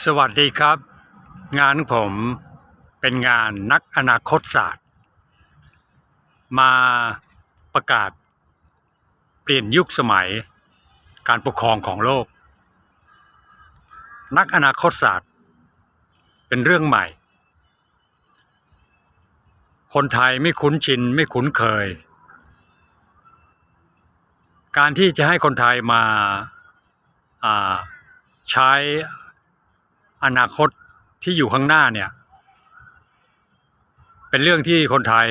สวัสดีครับ งานของผมเป็นงานนักอนาคตศาสตร์ มาประกาศ เปลี่ยนยุคสมัยการปกครองของโลก นักอนาคตศาสตร์ เป็นเรื่องใหม่ คนไทยไม่คุ้นชินไม่คุ้นเคย การที่จะให้คนไทยมาาใช้ อนาคตที่อยู่ข้างหน้าเนี่ย เป็นเรื่องที่คนไทย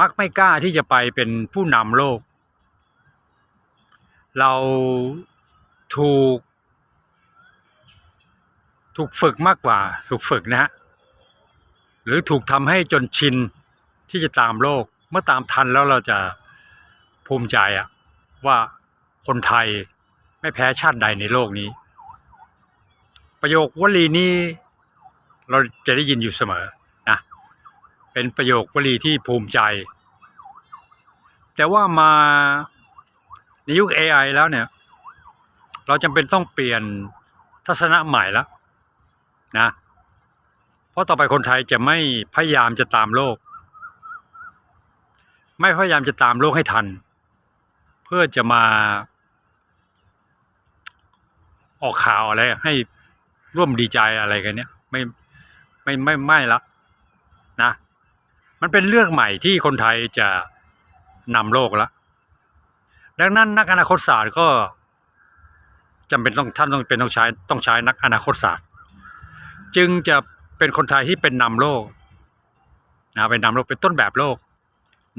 มักไม่กล้าที่จะไปเป็นผู้นำโลก เราถูก ถูกฝึกมากกว่า ถูกฝึกนะฮะหรือถูกทำให้จนชินที่จะตามโลก เมื่อตามทันแล้วเราจะภูมิใจอะว่าคนไทยไม่แพ้ชาติใดในโลกนี้ ประโยควลีนี้เราจะได้ยินอยู่เสมอนะเป็นประโยควลีที่ภูมิใจ แต่ว่ามาในยุค AI แล้วเนี่ย เราจำเป็นต้องเปลี่ยนทัศนะใหม่แล้วนะเพราะต่อไปคนไทยจะไม่พยายามจะตามโลก ไม่พยายามจะตามโลกให้ทัน เพื่อจะมาออกข่าวอะไรให้ ร่วมดีใจอะไรกันเนี่ยไม่ไม่ไม่ไม่ละนะ มันเป็นเรื่องใหม่ที่คนไทยจะนำโลกแล้วดังนั้นนักอนาคตศาสตร์ก็จำเป็นต้องท่านต้องเป็นต้องใช้ต้องใช้นักอนาคตศาสตร์ จึงจะเป็นคนไทยที่เป็นนำโลกนะเป็นนำโลกเป็นต้นแบบโลก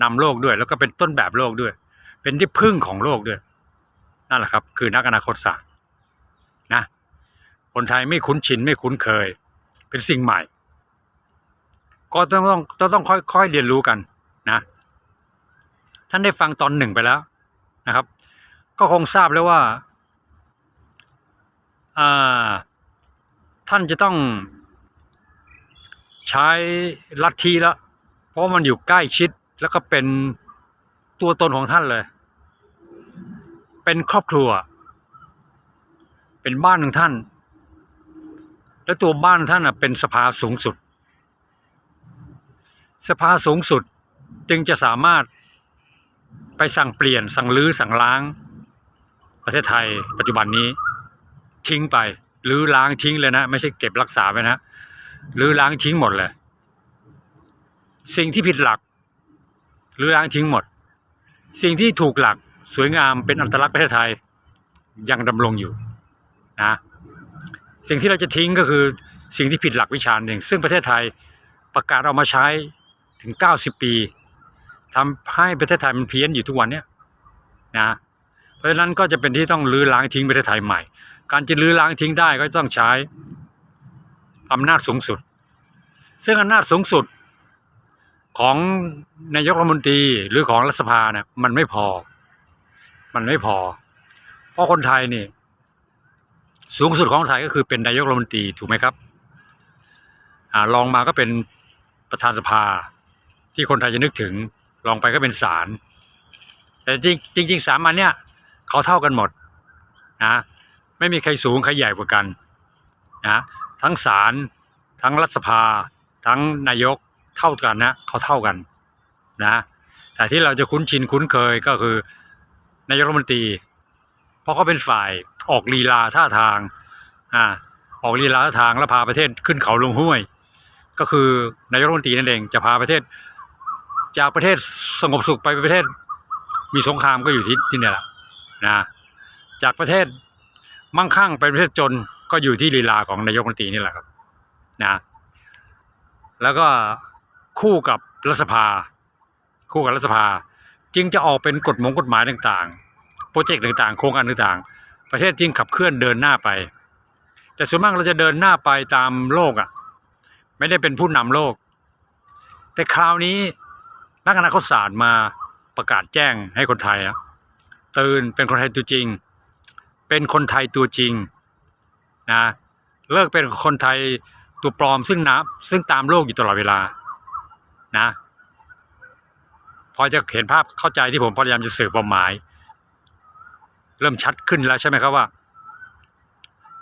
นำโลกด้วย แล้วก็เป็นต้นแบบโลกด้วย เป็นที่พึ่งของโลกด้วยนั่นแหละครับ คือนักอนาคตศาสตร์นะ คนไทยไม่คุ้นชินไม่คุ้นเคย เป็นสิ่งใหม่ ก็ต้องต้องต้องต้องค่อยค่อยเรียนรู้กันนะ ท่านได้ฟังตอนหนึ่งไปแล้วนะครับ ก็คงทราบแล้วว่าอ่าท่านจะต้องใช้ลัทธิแล้วเพราะมันอยู่ใกล้ชิดแล้วก็เป็นตัวตนของท่านเลย เป็นครอบครัว เป็นบ้านของท่าน และตัวบ้านท่านเป็นสภาสูงสุด สภาสูงสุดจึงจะสามารถไปสั่งเปลี่ยนสั่งลื้อสั่งล้าง ประเทศไทยปัจจุบันนี้ทิ้งไปหรือล้างทิ้งเลยนะ ไม่ใช่เก็บรักษาไว้นะหรือล้างทิ้งหมดเลย สิ่งที่ผิดหลักหรือล้างทิ้งหมด สิ่งที่ถูกหลักสวยงามเป็นอัตลักษณ์ประเทศไทยยังดำรงอยู่นะ สิ่งที่เราจะทิ้งก็คือสิ่งที่ผิดหลักวิชาหนึ่ง ซึ่งประเทศไทยประกาศเอามาใช้ถึง 90 ปีทำให้ประเทศไทยมันเพี้ยนอยู่ทุกวันเนี้ยนะเพราะฉะนั้นก็จะเป็นที่ต้องลื้อล้างทิ้งประเทศไทยใหม่ การจะลื้อล้างทิ้งได้ก็ต้องใช้อำนาจสูงสุด ซึ่งอำนาจสูงสุดของนายกรัฐมนตรีหรือของรัฐสภาเนี่ยมันไม่พอ มันไม่พอ เพราะคนไทยนี่ สูงสุดของไทยก็คือเป็นนายกรัฐมนตรีถูกไหมครับอลองมาก็เป็นประธานสภาที่คนไทยจะนึกถึงลองไปก็เป็นศาลแต่จริงจริงสามอันเนี้ยเขาเท่ากันหมดนะไม่มีใครสูงใครใหญ่กว่ากันนะทั้งศาลทั้งรัฐสภา ทั้งนายกเท่ากันนะเขาเท่ากันนะแต่ที่เราจะคุ้นชินคุ้นเคยก็คือนายกรัฐมนตรีเพราะเขาเป็นฝ่าย ออกลีลาท่าทางอ่าออกลีลาท่าทางแล้วพาประเทศขึ้นเขาลงห้วย ก็คือนายกรัฐมนตรีนั่นเองจะพาประเทศ จากประเทศสงบสุขไปประเทศ มีสงครามก็อยู่ที่ที่นี่แหละนะจากประเทศมั่งคั่งไปประเทศจนก็อยู่ที่ลีลาของนายกรัฐมนตรีนี่แหละครับนะแล้วก็คู่กับรัฐสภา คู่กับรัฐสภา จึงจะออกเป็นกฎหมงกฎหมายต่างๆ โปรเจกต์ต่างๆ โครงการต่างๆ ประเทศจึงขับเคลื่อนเดินหน้าไป แต่ส่วนมากเราจะเดินหน้าไปตามโลกอะ ไม่ได้เป็นผู้นำโลก แต่คราวนี้นักอนาคตศาสตร์มาประกาศแจ้งให้คนไทยอะตื่นเป็นคนไทยตัวจริง เป็นคนไทยตัวจริงนะเลิกเป็นคนไทยตัวปลอมซึ่งนับซึ่งตามโลกอยู่ตลอดเวลานะพอจะเห็นภาพเข้าใจที่ผมพยายามจะสื่อความหมาย เริ่มชัดขึ้นแล้วใช่ไหมครับว่า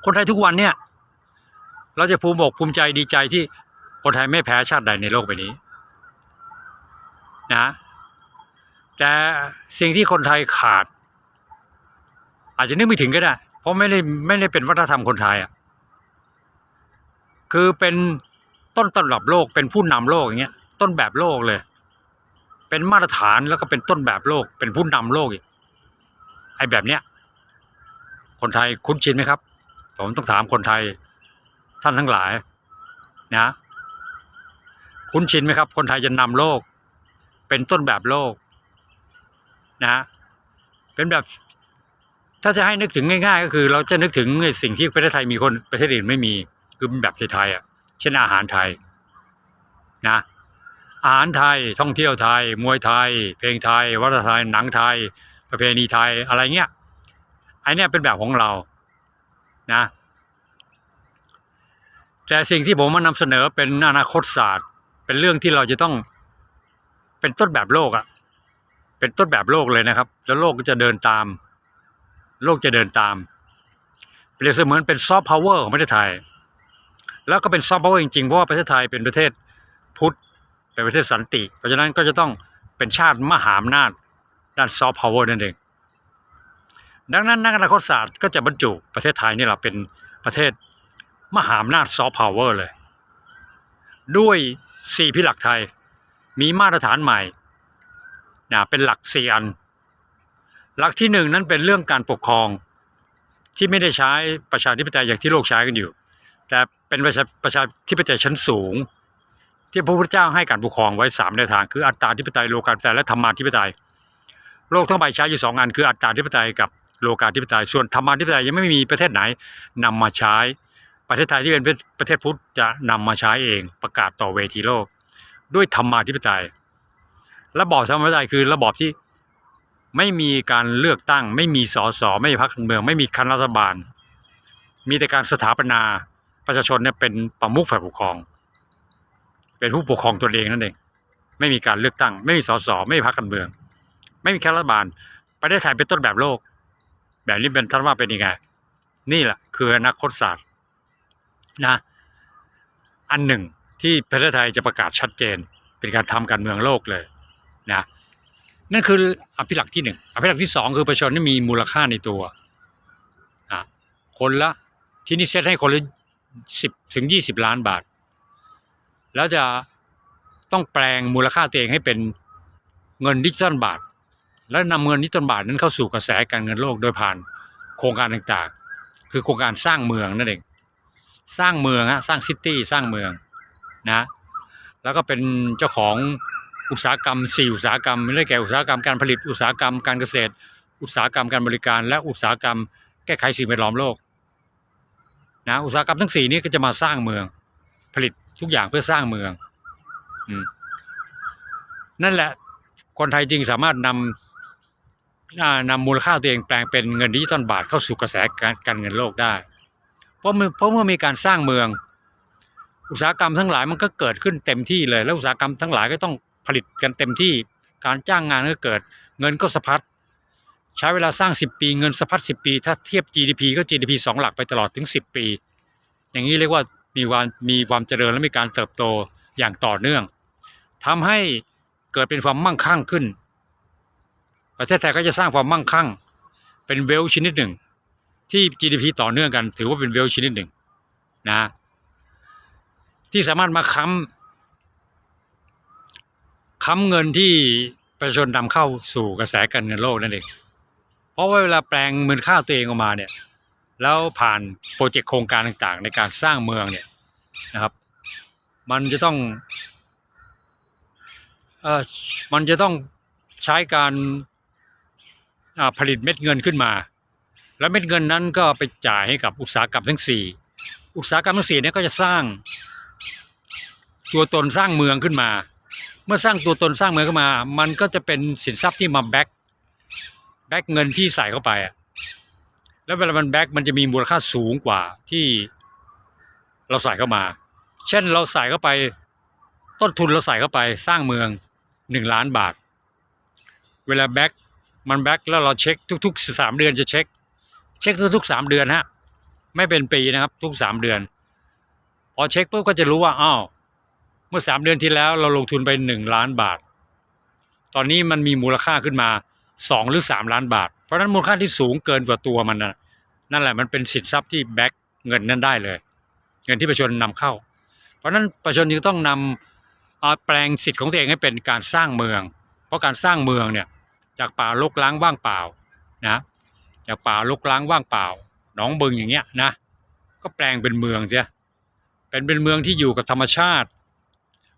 คนไทยทุกวันเนี่ย เราจะภูมิอกภูมิใจดีใจที่คนไทยไม่แพ้ชาติใดในโลกใบนี้นะแต่สิ่งที่คนไทยขาด อาจจะนึกไม่ถึงก็ได้ เพราะไม่ได้ไม่ได้เป็นวัฒนธรรมคนไทยอะคือเป็นต้นตำรับโลกเป็นผู้นำโลกอย่างเงี้ยต้นแบบโลกเลย เป็นมาตรฐานแล้วก็เป็นต้นแบบโลก เป็นผู้นำโลกอีก ไอ้แบบเนี้ยคนไทยคุ้นชินไหมครับ ผมต้องถามคนไทยท่านทั้งหลายนะคุ้นชินไหมครับ คนไทยจะนำโลก เป็นต้นแบบโลกนะเป็นแบบ ถ้าจะให้นึกถึงง่าย ๆ ก็คือ เราจะนึกถึงสิ่งที่ประเทศไทยมีคนประเทศอื่นไม่มี คือเป็นแบบไทยๆอะเช่นอาหารไทยนะอาหารไทยท่องเที่ยวไทย มวยไทย เพลงไทย วัฒนธรรมไทยหนังไทย ประเพณีไทยอะไรเงี้ยไอเนี้ยเป็นแบบของเรานะ แต่สิ่งที่ผมมานำเสนอเป็นอนาคตศาสตร์ เป็นเรื่องที่เราจะต้องเป็นต้นแบบโลกอะเป็นต้นแบบโลกเลยนะครับ แล้วโลกก็จะเดินตาม โลกจะเดินตามเปรียบเสมือนเป็นซอฟต์พาวเวอร์ของประเทศไทย แล้วก็เป็นซอฟต์พาวเวอร์จริงๆเพราะว่าประเทศไทยเป็นประเทศพุทธเป็นประเทศสันติ เพราะฉะนั้นก็จะต้องเป็นชาติมหาอำนาจ ด้านซอฟต์พาวเวอร์นั่นเอง ดังนั้นนักอนาคตศาสตร์ก็จะบรรจุประเทศไทยนี่แหละเป็นประเทศมหาอำนาจซอฟต์พาวเวอร์เลย ด้วยสี่พิหลักไทยมีมาตรฐานใหม่นะเป็นหลักสี่อัน หลักที่หนึ่งนั้นเป็นเรื่องการปกครองที่ไม่ได้ใช้ประชาธิปไตยอย่างที่โลกใช้กันอยู่ แต่เป็นประชาประชาธิปไตยชั้นสูง ที่พระพุทธเจ้าให้การปกครองไว้สามแนวทาง คืออัตตาธิปไตยโลกาธิปไตยและธรรมาธิปไตย โลกทั้งใบใช้อยู่สองอันคืออัตตาธิปไตยกับโลกาธิปไตย ส่วนธรรมาธิปไตยยังไม่มีประเทศไหนนำมาใช้ ประเทศไทยที่เป็นประเทศพุทธจะนำมาใช้เองประกาศต่อเวทีโลก ด้วยธรรมาธิปไตย ระบอบธรรมาธิปไตยคือระบอบที่ไม่มีการเลือกตั้ง ไม่มีสสไม่มีพรรคการเมือง ไม่มีคณะรัฐบาล มีแต่การสถาปนาประชาชนเนี่ยเป็นประมุขฝ่ายปกครอง เป็นผู้ปกครองตนเองนั่นเอง ไม่มีการเลือกตั้ง ไม่มีสสไม่มีพรรคการเมือง ไม่มีแคณะรัฐบาลประเทศไทยเป็นต้นแบบโลก แบบนี้เป็นท่านว่าเป็นยังไง นี่แหละคืออนาคตศาสตร์นะ อันหนึ่งที่ประเทศไทยจะประกาศชัดเจน เป็นการทำการเมืองโลกเลยนะนั่นคืออภิหลักษ์ที่หนึ่งอภิหลักษ์ที่สองคือประชาชนที่มีมูลค่าในตัวอะคนละที่นี่เซตให้คนละสิบถึงยี่สิบล้านบาท แล้วจะต้องแปลงมูลค่าตัวเองให้เป็นเงินดิจิตอลบาท แล้วนำเงินดิจิตอลบาทนั้นเข้าสู่กระแสการเงินโลกโดยผ่านโครงการต่างๆ คือโครงการสร้างเมืองนั่นเองสร้างเมืองฮะสร้างซิตี้สร้างเมืองนะแล้วก็เป็นเจ้าของอุตสาหกรรมสี่อุตสาหกรรมได้แก่อุตสาหกรรมการผลิตอุตสาหกรรมการเกษตร อุตสาหกรรมการบริการ และอุตสาหกรรมแก้ไขสิ่งแวดล้อมโลกนะอุตสาหกรรมทั้งสี่นี้ก็จะมาสร้างเมืองผลิตทุกอย่างเพื่อสร้างเมืองอนั่นแหละคนไทยจริงสามารถนำอ่า นำมูลค่าตัวเองแปลงเป็นเงินดิจิตอลบาทเข้าสู่กระแสการการเงินโลกได้ เพราะเมื่อเพราะเมื่อมีการสร้างเมือง อุตสาหกรรมทั้งหลายมันก็เกิดขึ้นเต็มที่เลย แล้วอุตสาหกรรมทั้งหลายก็ต้องผลิตกันเต็มที่ การจ้างงานก็เกิด เงินก็สะพัดใช้เวลาสร้าง 10 ปีเงินสะพัด10 ปี ถ้าเทียบ GDP ก็ GDP สองหลักไปตลอดถึง 10 ปี อย่างนี้เรียกว่ามีความมีความเจริญและมีการเติบโตอย่างต่อเนื่องทำให้เกิดเป็นความมั่งคั่งขึ้น ประเทศไทยก็จะสร้างความมั่งคั่ง เป็นเวลชนิดหนึ่ง ที่ GDP ต่อเนื่องกัน ถือว่าเป็นเวลชนิดหนึ่งนะที่สามารถมาค้ำค้ำเงินที่ประชาชนนำเข้าสู่กระแสการเงินโลกนั่นเองเพราะว่าเวลาแปลงมูลค่าตัวเองออกมาเนี่ยแล้วผ่านโปรเจกต์โครงการต่างๆ ในการสร้างเมืองเนี่ยนะครับ มันจะต้องเอ่อมันจะต้องใช้การ ผลิตเม็ดเงินขึ้นมา แล้วเม็ดเงินนั้นก็ไปจ่ายให้กับอุตสาหกรรมทั้งสี่อุตสาหกรรมทั้งสี่เนี่ยก็จะสร้าง ตัวตนสร้างเมืองขึ้นมา เมื่อสร้างตัวตนสร้างเมืองขึ้นมา มันก็จะเป็นสินทรัพย์ที่มาแบ็กแบ็กเงินที่ใส่เข้าไปอะแล้วเวลามันแบ็กมันจะมีมูลค่าสูงกว่าที่เราใส่เข้ามา เช่นเราใส่เข้าไปต้นทุนเราใส่เข้าไปสร้างเมืองหนึ่งล้านบาท เวลาแบ็ก มันแบ็กแล้วเราเช็คทุกๆสามเดือนจะเช็ค เช็คทุกๆสามเดือนฮะไม่เป็นปีนะครับ ทุกสามเดือน พอเช็คปุ๊บก็จะรู้ว่าอ้าวเมื่อสามเดือนที่แล้วเราลงทุนไปหนึ่งล้านบาท ตอนนี้มันมีมูลค่าขึ้นมาสองหรือสามล้านบาท เพราะนั้นมูลค่าที่สูงเกินกว่าตัวมันนะนั่นแหละมันเป็นสินทรัพย์ที่แบ็กเงินนั้นได้เลย เงินที่ประชาชนนำเข้า เพราะฉะนั้นประชาชนจึงต้องนำแปลงสิทธิ์ของตัวเองให้เป็นการสร้างเมือง เพราะการสร้างเมืองเนี่ย จากป่ารกล้างว่างเปล่านะจากป่ารกล้างว่างเปล่าหนองบึงอย่างเงี้ยนะก็แปลงเป็นเมืองเสียเป็นเป็นเมืองที่อยู่กับธรรมชาติ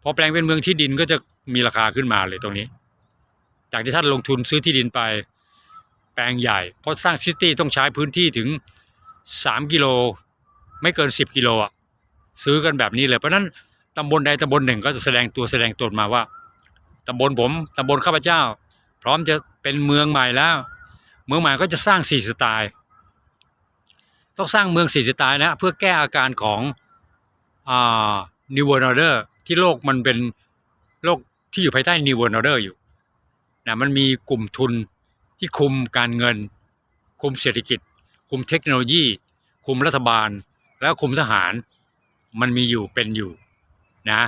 พอแปลงเป็นเมืองที่ดินก็จะมีราคาขึ้นมาเลยตรงนี้ จากที่ท่านลงทุนซื้อที่ดินไป แปลงใหญ่เพราะสร้างซิตี้ต้องใช้พื้นที่ถึงสามกิโล ไม่เกินสิบกิโลอะซื้อกันแบบนี้เลยเพราะฉะนั้นตำบลใดตำบลหนึ่งก็จะแสดงตัวแสดงตนมาว่าตำบลผมตำบลข้าพเจ้า พร้อมจะเป็นเมืองใหม่แล้ว เมืองใหม่ก็จะสร้างสี่สไตล์ ต้องสร้างเมืองสี่สไตล์นะเพื่อแก้อาการของอ่า New World Order ที่โลกมันเป็นโลกที่อยู่ภายใต้ New World Order อยู่นะมันมีกลุ่มทุนที่คุมการเงิน คุมเศรษฐกิจ คุมเทคโนโลยี คุมรัฐบาล แล้วคุมทหาร มันมีอยู่เป็นอยู่นะ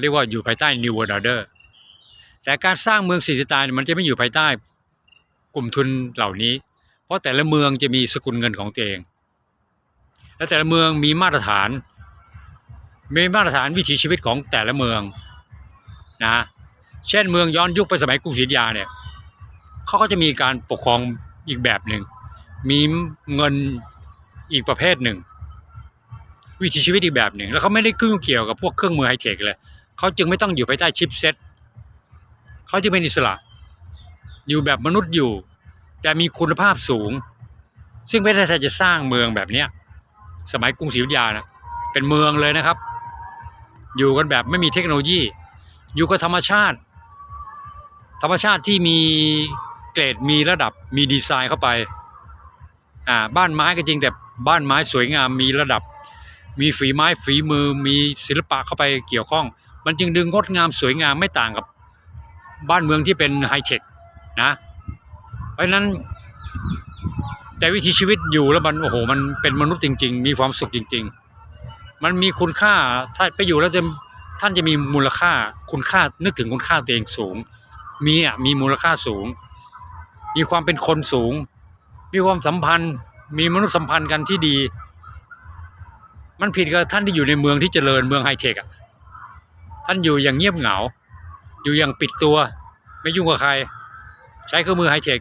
เรียกว่าอยู่ภายใต้ New World Order แต่การสร้างเมืองสี่สไตล์มันจะไม่อยู่ภายใต้กลุ่มทุนเหล่านี้ เพราะแต่ละเมืองจะมีสกุลเงินของตัวเอง และแต่ละเมืองมีมาตรฐาน มีมาตรฐานวิถีชีวิตของแต่ละเมืองนะเช่นเมืองย้อนยุคไปสมัยกรุงศรีอยุธยาเนี่ยเขาก็จะมีการปกครองอีกแบบหนึ่ง มีเงินอีกประเภทหนึ่ง วิถีชีวิตอีกแบบหนึ่ง แล้วเขาไม่ได้ขึ้นเกี่ยวกับพวกเครื่องมือไฮเทคเลยเขาจึงไม่ต้องอยู่ภายใต้ชิปเซ็ต เขาจึงเป็นอิสระ อยู่แบบมนุษย์อยู่ แต่มีคุณภาพสูง ซึ่งไม่ได้ใครจะสร้างเมืองแบบเนี้ยสมัยกรุงศรีอยุธยานะเป็นเมืองเลยนะครับ อยู่กันแบบไม่มีเทคโนโลยี อยู่กับธรรมชาติ ธรรมชาติที่มีเกรดมีระดับมีดีไซน์เข้าไปอ่าบ้านไม้ก็จริงแต่บ้านไม้สวยงามมีระดับ มีฝีไม้ฝีมือมีศิลปะเข้าไปเกี่ยวข้อง มันจึงดึงงดงามสวยงามไม่ต่างกับ บ้านเมืองที่เป็นไฮเทคนะ เพราะฉะนั้น แต่วิถีชีวิตอยู่แล้วมันโอ้โห มันเป็นมนุษย์จริง ๆ มีความสุขจริง ๆ มันมีคุณค่าถ้าไปอยู่แล้วจะท่านจะมีมูลค่าคุณค่านึกถึงคุณค่าตัวเองสูง มีอะมีมูลค่าสูง มีความเป็นคนสูง มีความสัมพันธ์ มีมนุษยสัมพันธ์กันที่ดี มันผิดกับท่านที่อยู่ในเมืองที่เจริญเมืองไฮเทคอะท่านอยู่อย่างเงียบเหงา อยู่อย่างปิดตัว ไม่ยุ่งกับใคร ใช้เครื่องมือไฮเทค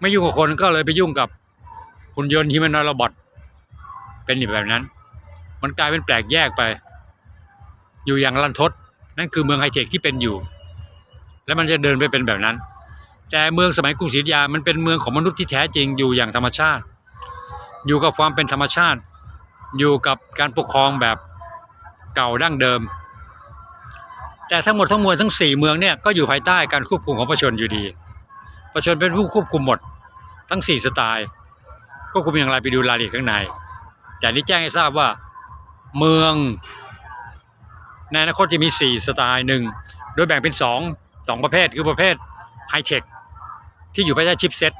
ไม่ยุ่งกับคนก็เลยไปยุ่งกับหุ่นยนต์ฮิมานอยรบอทเป็นแบบนั้น มันกลายเป็นแปลกแยกไป อยู่อย่างรันทดนั่นคือเมืองไฮเทคที่เป็นอยู่ แล้วมันจะเดินไปเป็นแบบนั้น แต่เมืองสมัยกรุงศรีอยุธยามันเป็นเมืองของมนุษย์ที่แท้จริงอยู่อย่างธรรมชาติ อยู่กับความเป็นธรรมชาติ อยู่กับการปกครองแบบเก่าดั้งเดิม แต่ทั้งหมดทั้งมวลทั้งสี่เมืองเนี่ยก็อยู่ภายใต้การควบคุมของประชาชนอยู่ดี ประชาชนเป็นผู้ควบคุมหมดทั้งสี่สไตล์ควบคุมอย่างไรไปดูรายละเอียดข้างใน แต่นี่แจ้งให้ทราบว่าเมืองในอนาคตจะมีสี่สไตล์หนึ่งโดยแบ่งเป็นสองสองประเภทคือประเภทไฮเทคที่อยู่ภายใต้ชิปเซ็ต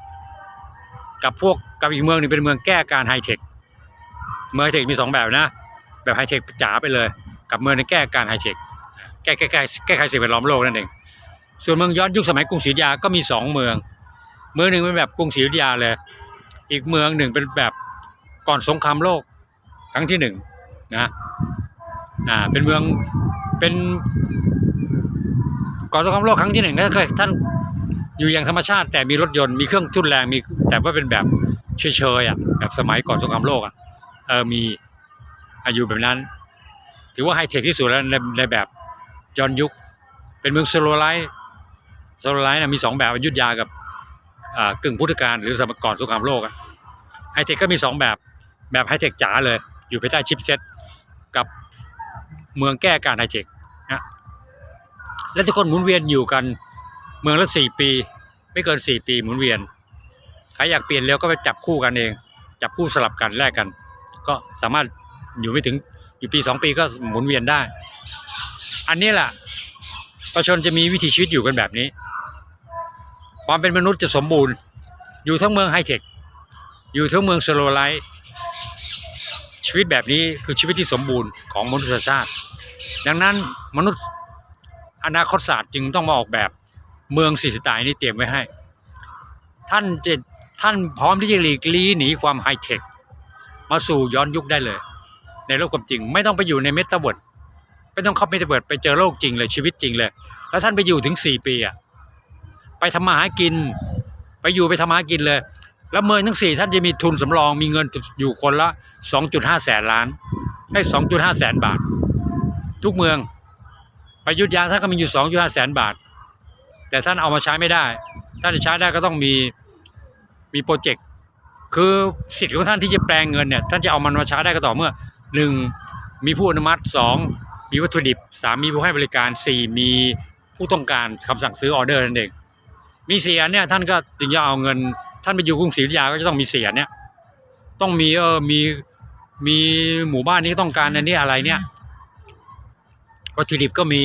กับพวกกับอีกเมืองหนึงเป็นเมืองแก้การไฮเทคเมืองไฮเทคมีสองแบบนะ แบบไฮเทคจ๋าไปเลย กับเมืองในแก้การไฮเทค แก้แก้แก้แก้ไขสิ่งแวดล้อมโลกนั่นเอง ส่วนเมืองย้อนยุคสมัยกรุงศรีอยุธยาก็มีสองเมือง เมืองหนึ่งเป็นแบบกรุงศรีอยุธยาเลย อีกเมืองหนึ่งเป็นแบบก่อนสงครามโลกครั้งที่หนึ่งนะอ่าเป็นเมืองเป็นก่อนสงครามโลกครั้งที่หนึ่งก็เคยท่านอยู่อย่างธรรมชาติ แต่มีรถยนต์มีเครื่องทุ่นแรงมีแต่ว่าเป็นแบบเฉยๆอะแบบสมัยก่อนสงครามโลกอะเออมีอายุแบบนั้น ถือว่าไฮเทคที่สุดแล้วในในแบบ ย้อนยุค เป็นเมืองโซโลไลท์โซโลไลท์นะมีสองแบบอยุธยากับกึ่งพุทธกาลหรือสมัยก่อนสงครามโลกอะไฮเทคก็มีสองแบบแบบไฮเทคจ๋าเลย อยู่ภายใต้ชิปเซ็ตกับเมืองแก้การไฮเทคนะและทุกคนหมุนเวียนอยู่กันเมืองละสี่ปี ไม่เกินสี่ปีหมุนเวียนใครอยากเปลี่ยนเร็วก็ไปจับคู่กันเอง จับคู่สลับกันแลกกัน ก็สามารถอยู่ไม่ถึงอยู่ปีสองปีก็หมุนเวียนได้ อันนี้แหละประชาชนจะมีวิถีชีวิตอยู่กันแบบนี้ ความเป็นมนุษย์จะสมบูรณ์ อยู่ทั้งเมืองไฮเทค อยู่ทั้งเมืองสโลไลท์ชีวิตแบบนี้คือชีวิตที่สมบูรณ์ของมนุษยชาติ ดังนั้นมนุษย์อนาคตศาสตร์จึงต้องมาออกแบบเมืองสีสไตล์นี้เตรียมไว้ให้ ท่านจะท่านพร้อมที่จะหลีกลี่หนีความไฮเทค มาสู่ย้อนยุคได้เลย ในโลกความจริงไม่ต้องไปอยู่ในเมตาเวิร์ด ไม่ต้องเข้าเมตาเวิร์ดไปเจอโลกจริงเลยชีวิตจริงเลย แล้วท่านไปอยู่ถึงสี่ปีอะไปทำมาหากิน ไปอยู่ไปทำมาหากินเลย แล้วเมืองทั้งสี่ท่านจะมีทุนสำรองมีเงินอยู่คนละ 2.5 แสนล้านได้2.5 แสนบาท ทุกเมืองไปยุทธยาท่านก็มีอยู่ 2.5 แสนบาท แต่ท่านเอามาใช้ไม่ได้ ท่านจะใช้ได้ก็ต้องมีมีโปรเจกต์คือสิทธิ์ของท่านที่จะแปลงเงินเนี่ยท่านจะเอามันมาใช้ได้ก็ต่อเมื่อหนึ่งมีผู้อนุมัติสอง มีวัตถุดิบสามีผู้ให้บริการสี่มีผู้ต้องการคำสั่งซื้อออเดอร์นั่นเอง มีเสียเนี่ยท่านก็จึงจะเอาเงิน ท่านไปอยู่กรุงศรีอยุธยาก็จะต้องมีเสียเนี่ยต้องมีเออมีมีหมู่บ้านนี้ต้องการอันนี้อะไรเนี่ยวัตถุดิบก็มี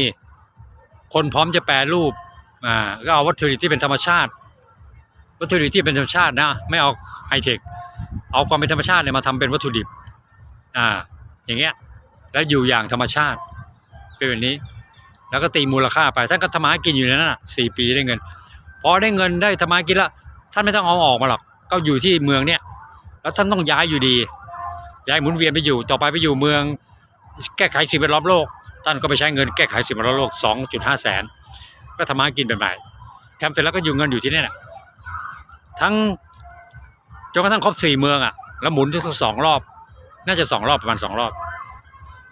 คนพร้อมจะแปรรูปอ่าก็เอาวัตถุดิบที่เป็นธรรมชาติ วัตถุดิบที่เป็นธรรมชาตินะไม่เอาไฮเทคเอาความเป็นธรรมชาติเนี่ยมาทำเป็นวัตถุดิบอ่าอย่างเงี้ยแล้วอยู่อย่างธรรมชาติ เป็นแบบนี้ แล้วก็ตีมูลค่าไปท่านก็ทำมากินอยู่ในนั้นน่ะสี่ปีได้เงิน พอได้เงินได้ทำมากินแล้วท่านไม่ต้องเอาออกมาหรอกก็อยู่ที่เมืองเนี่ย แล้วท่านต้องย้ายอยู่ดีย้ายหมุนเวียนไปอยู่ต่อไปไปอยู่เมือง แก้ไขสิ่งแวดล้อมโลก ท่านก็ไปใช้เงินแก้ไขสิ่งแวดล้อมโลก 2.5 แสน ก็ทำมากินแบบใหม่ทำเสร็จแล้วก็อยู่เงินอยู่ที่นี่แหละทั้งจนกระทั่งครบสี่เมืองอะ แล้วหมุนที่สองรอบ น่าจะสองรอบประมาณสองรอบ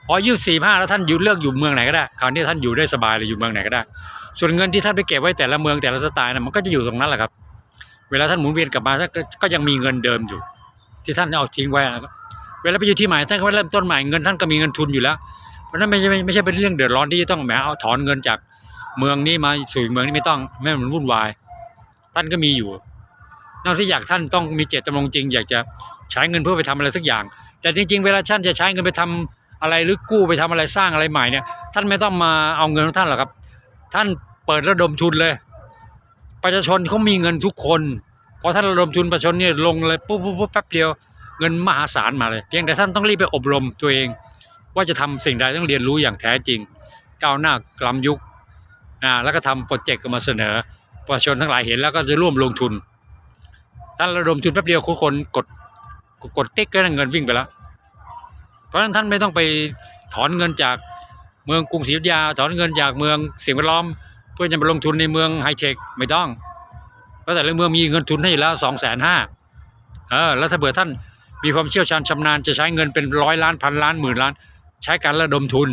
พออายุสี่ห้าแล้วท่านอยู่เลือกอยู่เมืองไหนก็ได้คราวนี้ท่านอยู่ได้สบายเลยอยู่เมืองไหนก็ได้ ส่วนเงินที่ท่านไปเก็บไว้แต่ละเมืองแต่ละสไตล์นะมันก็จะอยู่ตรงนั้นแหละครับ เวลาท่านหมุนเวียนกลับมาท่านก็ยังมีเงินเดิมอยู่ ที่ท่านเอาทิ้งไว้เวลาไปอยู่ที่ใหม่ท่านก็เริ่มต้นใหม่เงินท่านก็มีเงินทุนอยู่แล้วเพราะนั้นไม่ใช่ไม่ใช่เป็นเรื่องเดือดร้อนที่จะต้องแหมเอาถอนเงินจากเมืองนี้มาสู่เมืองนี้ไม่ต้องไม่ให้มันวุ่นวาย ท่านก็มีอยู่ นอกที่อยากท่านต้องมีเจตจำนงจริง อยากจะใช้เงินเพื่อไปทำอะไรสักอย่าง แต่จริง ๆ เวลาท่านจะใช้เงินไปทำ อะไรหรือกู้ไปทำอะไรสร้างอะไรใหม่เนี่ย ท่านไม่ต้องมาเอาเงินของท่านหรอกครับ ท่านเปิดระดมทุนเลย ประชาชนเขามีเงินทุกคนพอท่านระดมทุนประชาชนเนี่ยลงเลยปุ๊บปุ๊บปุ๊บแป๊บเดียวเงินมหาศาลมาเลย เพียงแต่ท่านต้องรีบไปอบรมตัวเอง ว่าจะทำสิ่งใดต้องเรียนรู้อย่างแท้จริง ก้าวหน้ากล้ำยุคอ่าแล้วก็ทำโปรเจกต์ก็มาเสนอ ประชาชนทั้งหลายเห็นแล้วก็จะร่วมลงทุนท่านระดมทุนแป๊บเดียวทุกคนกดกดติ๊กก็เงินวิ่งไปแล้ว ราะฉะนั้นท่านไม่ต้องไปถอนเงินจากเมืองกรุงศรีอยุธยา ถอนเงินจากเมืองสิ่งแวดล้อม เพื่อจะมาลงทุนในเมืองไฮเทคไม่ต้อง เพราะแต่ละเมืองมีเงินทุนให้อยู่แล้วสองแสนห้าเออแล้วถ้าเผื่อท่านมีความเชี่ยวชาญชำนาญจะใช้เงินเป็นร้อยล้านพันล้านหมื่นล้าน ใช้การระดมทุน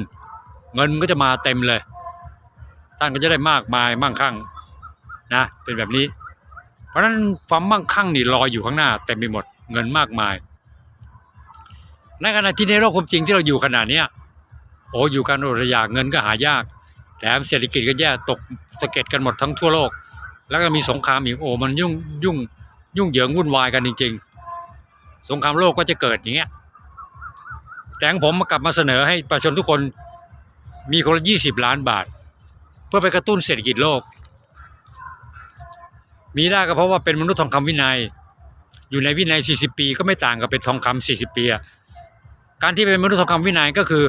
เงินมันก็จะมาเต็มเลย ท่านก็จะได้มากมายมั่งคั่งนะเป็นแบบนี้ เพราะฉะนั้นความมั่งคั่งนี่รออยู่ข้างหน้าเต็มไปหมดเงินมากมาย ในขณะที่ในโลกความจริงที่เราอยู่ขนาดนี้โอ้อยู่กันอดอยากเงินก็หายากแถมเศรษฐกิจก็แย่ตกสะเก็ดกันหมดทั้งทั่วโลก แล้วก็มีสงครามอีกโอ้มันยุ่งยุ่งยุ่งเหยิงวุ่นวายกันจริง ๆ สงครามโลกก็จะเกิดอย่างเงี้ยแต่งผมมากลับมาเสนอให้ประชาชนทุกคนมีคนละยี่สิบล้านบาท เพื่อไปกระตุ้นเศรษฐกิจโลก มีได้ก็เพราะว่าเป็นมนุษย์ทองคำวินัย อยู่ในวินัย 40 ปี ก็ไม่ต่างกับเป็นทองคำ40 ปีอะ การที่เป็นมนุษย์ทองคำวินัยก็คือ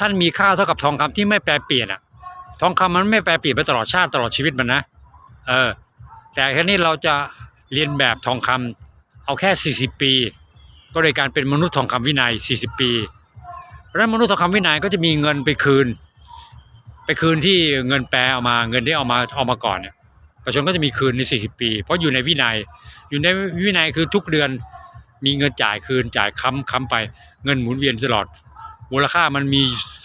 ท่านมีค่าเท่ากับทองคำที่ไม่แปรเปลี่ยนอะทองคำมันไม่แปรเปลี่ยนไปตลอดชาติตลอดชีวิตมันนะเออแต่แค่นี้เราจะเรียนแบบทองคำเอาแค่ 40 ปี ก็โดยการเป็นมนุษย์ทองคำวินัย 40 ปีเพราะฉะนั้นมนุษย์ทองคำวินัยก็จะมีเงินไปคืน ไปคืนที่เงินแปรเอามาเงินที่เอามาเอามาก่อนเนี่ยประชาชนก็จะมีคืนใน 40 ปี เพราะอยู่ในวินัยอยู่ในวินัยคือทุกเดือน มีเงินจ่ายคืนจ่ายค้ำค้ำไป เงินหมุนเวียนตลอดมูลค่ามันมี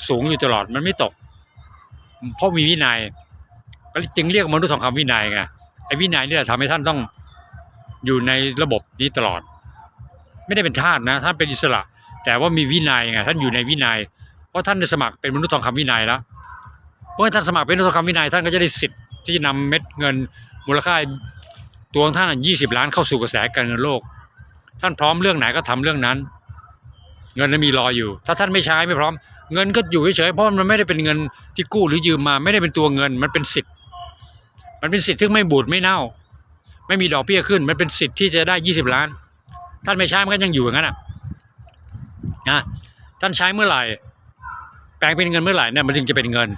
สูงอยู่ตลอดมันไม่ตก เพราะมีวินัย ก็จึงเรียกมนุษย์ทองคำวินัยไงไอ้วินัยนี่แหละทำให้ท่านต้องอยู่ในระบบนี้ตลอด ไม่ได้เป็นทาสนะท่านเป็นอิสระ แต่ว่ามีวินัยไงท่านอยู่ในวินัย เพราะท่านได้สมัครเป็นมนุษย์ทองคำวินัยแล้วเพราะฉะนั้นท่านสมัครเป็นมนุษย์ทองคำวินัยท่านก็จะได้สิทธิ์ที่จะนำเม็ดเงินมูลค่าตัวของท่านยี่สิบล้านเข้าสู่กระแสการเงินโลก ท่านพร้อมเรื่องไหนก็ทำเรื่องนั้น เงินนั้นมีรออยู่ ถ้าท่านไม่ใช้ไม่พร้อม เงินก็อยู่เฉยๆเพราะมันไม่ได้เป็นเงินที่กู้หรือยืมมา ไม่ได้เป็นตัวเงิน มันเป็นสิทธิ์ มันเป็นสิทธิ์ที่ไม่บูดไม่เน่า ไม่มีดอกเบี้ยขึ้น มันเป็นสิทธิ์ที่จะได้ยี่สิบล้าน ท่านไม่ใช้มันก็ยังอยู่อย่างนั้นอะนะท่านใช้เมื่อไหร่ แปลงเป็นเงินเมื่อไหร่เนี่ยมันจึงจะเป็นเงิน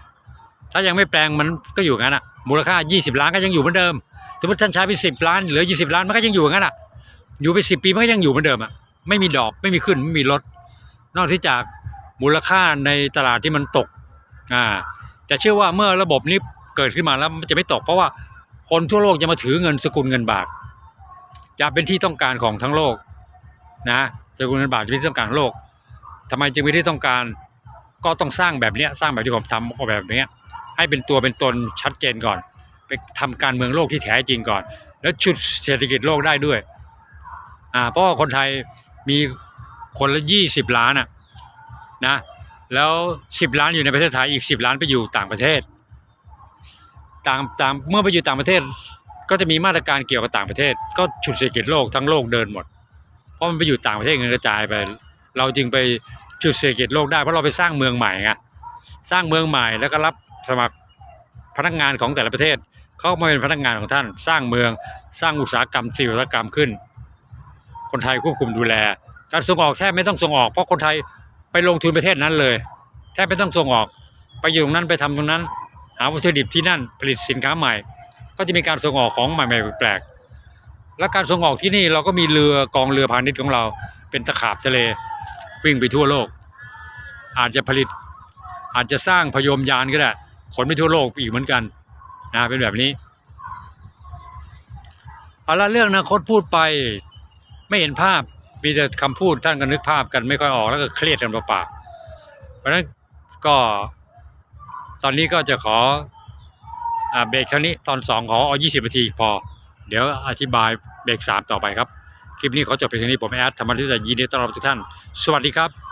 ถ้ายังไม่แปลงมันก็อยู่งั้นอะมูลค่า 20 ล้านก็ยังอยู่เหมือนเดิม สมมติท่านใช้ไป10 ล้านเหลือ 20 ล้านมันก็ยังอยู่งั้นอะ อยู่ไป10ปีมันก็ยังอยู่เหมือนเดิมอะไม่มีดอกไม่มีขึ้นไม่มีลดนอกที่จากมูลค่าในตลาดที่มันตกอ่าแต่เชื่อว่าเมื่อระบบนี้เกิดขึ้นมาแล้วมันจะไม่ตก เพราะว่าคนทั่วโลกจะมาถือเงินสกุลเงินบาท จะเป็นที่ต้องการของทั้งโลกนะสกุลเงินบาทจะเป็นที่ต้องการของโลกทำไมจึงเป็นที่ต้องการก็ต้องสร้างแบบเนี้ยสร้างแบบที่ผมทำออกแบบเนี้ยให้เป็นตัวเป็นตนชัดเจนก่อน ไปทำการเมืองโลกที่แท้จริงก่อน แล้วชุดเศรษฐกิจโลกได้ด้วย อ่าเพราะคนไทยมีคนละยี่สิบล้านอะนะแล้วสิบล้านอยู่ในประเทศไทยอีกสิบล้านไปอยู่ต่างประเทศ ต่างต่างเมื่อไปอยู่ต่างประเทศ ก็จะมีมาตรการเกี่ยวกับต่างประเทศ ก็ฉุดเศรษฐกิจโลกทั้งโลกเดินหมด เพราะมันไปอยู่ต่างประเทศเงินกระจายไป เราจึงไปฉุดเศรษฐกิจโลกได้เพราะเราไปสร้างเมืองใหม่ไงสร้างเมืองใหม่แล้วก็รับสมัครพนักงานของแต่ละประเทศ เขามาเป็นพนักงานของท่าน สร้างเมืองสร้างอุตสาหกรรมสิ่อุตสาหกรรมขึ้น คนไทยควบคุมดูแล การส่งออกแทบไม่ต้องส่งออกเพราะคนไทยไปลงทุนประเทศนั้นเลยแทบไม่ต้องส่งออก ไปอยู่ตรงนั้นไปทำตรงนั้น หาวัตถุดิบที่นั่นผลิตสินค้าใหม่ ก็จะมีการส่งออกของใหม่ๆแปลกๆและการส่งออกที่นี่เราก็มีเรือกองเรือพาณิชย์ของเราเป็นตะขาบทะเลวิ่งไปทั่วโลก อาจจะผลิตอาจจะสร้างพยมยานก็ได้ขนไปทั่วโลกอีกเหมือนกันนะเป็นแบบนี้เอาละเรื่องอนาคตพูดไป ไม่เห็นภาพมีแต่คำพูดท่านก็นึกภาพกันไม่ค่อยออกแล้วก็เครียดกันเปล่าๆเพราะฉะนั้นก็ตอนนี้ก็จะขออเบรกเท่านี้ตอนสองขอเอายี่สิบนาทีพอ เดี๋ยวอธิบายเบรกสามต่อไปครับ คลิปนี้ขอจบไปเท่านี้ผมแอดธรรมทิตยินดีต้อนรับทุกท่าน สวัสดีครับ